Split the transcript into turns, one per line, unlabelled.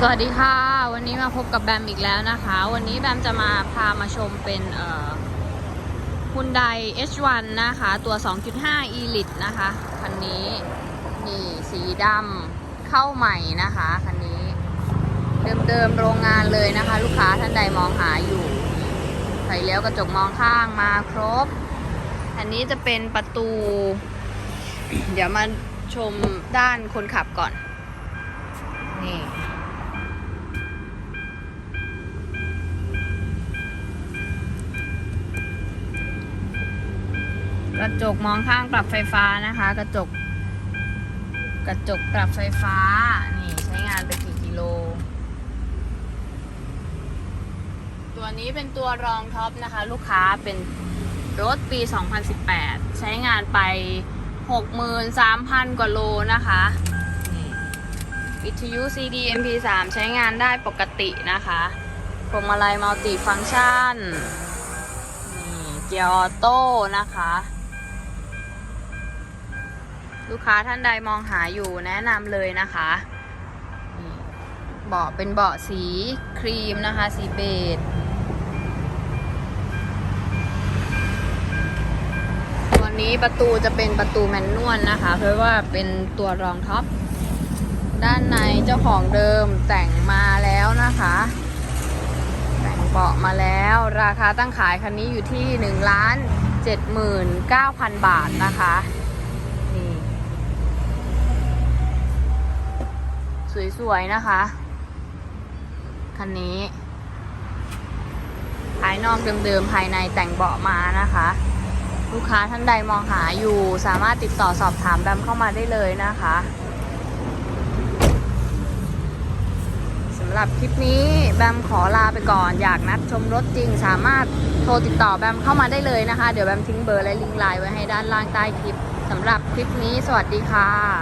สวัสดีค่ะ วันนี้มาพบกับแบมอีกแล้วนะคะ วันนี้แบมจะมาพามาชมเป็นเอ่อ Hyundai H1 นะคะ ตัว 2.5 Elite นะคะ คันนี้ นี่สีดำเข้าใหม่นะคะ คันนี้ เดิมๆโรงงานเลยนะคะ ลูกค้าท่านใดมองหาอยู่ไฟเลี้ยวกระจกมองข้างมาครบ อันนี้จะเป็นประตู เดี๋ยวมาชมด้านคนขับก่อน กระจกมองข้างปรับไฟฟ้านะคะ กระจก กระจกปรับไฟฟ้า นี่ใช้งานไปกี่กิโล ตัวนี้เป็นตัวรองท็อปนะคะ ลูกค้าเป็นรถปี 2018 ใช้งานไป 63,000 กว่าโลนะคะวิทยุ CD MP3 ใช้งานได้ปกตินะคะพวงมาลัยมัลติฟังก์ชัน นี่ เกียร์ออโต้นะคะ ลูกค้าท่านใดมองหาอยู่แนะนำเลยนะคะเบาะเป็นเบาะสีครีมนะคะ สีเบจตัวนี้ประตูจะเป็นประตูแมนนวลนะคะ เพราะว่าเป็นตัวรองท็อป ด้านในเจ้าของเดิมแต่งมาแล้วนะคะ แต่งเบาะมาแล้ว ราคาตั้งขายคันนี้อยู่ที่1ล้าน79,000 บาทนะคะนี่ สวยๆนะคะ คันนี้ ภายนอกเดิมๆ ภายในแต่งเบาะมานะคะ ลูกค้าท่านใดมองหาอยู่สามารถติดต่อสอบถามแบมเข้ามาได้เลยนะคะสำหรับคลิปนี้แบมขอลาไปก่อนอยากนัดชมรถจริงสามารถโทรติดต่อแบมเข้ามาได้เลยนะคะ เดี๋ยวแบมทิ้งเบอร์และลิงก์ไลน์ไว้ให้ด้านล่างใต้คลิปสำหรับคลิปนี้สวัสดีค่ะ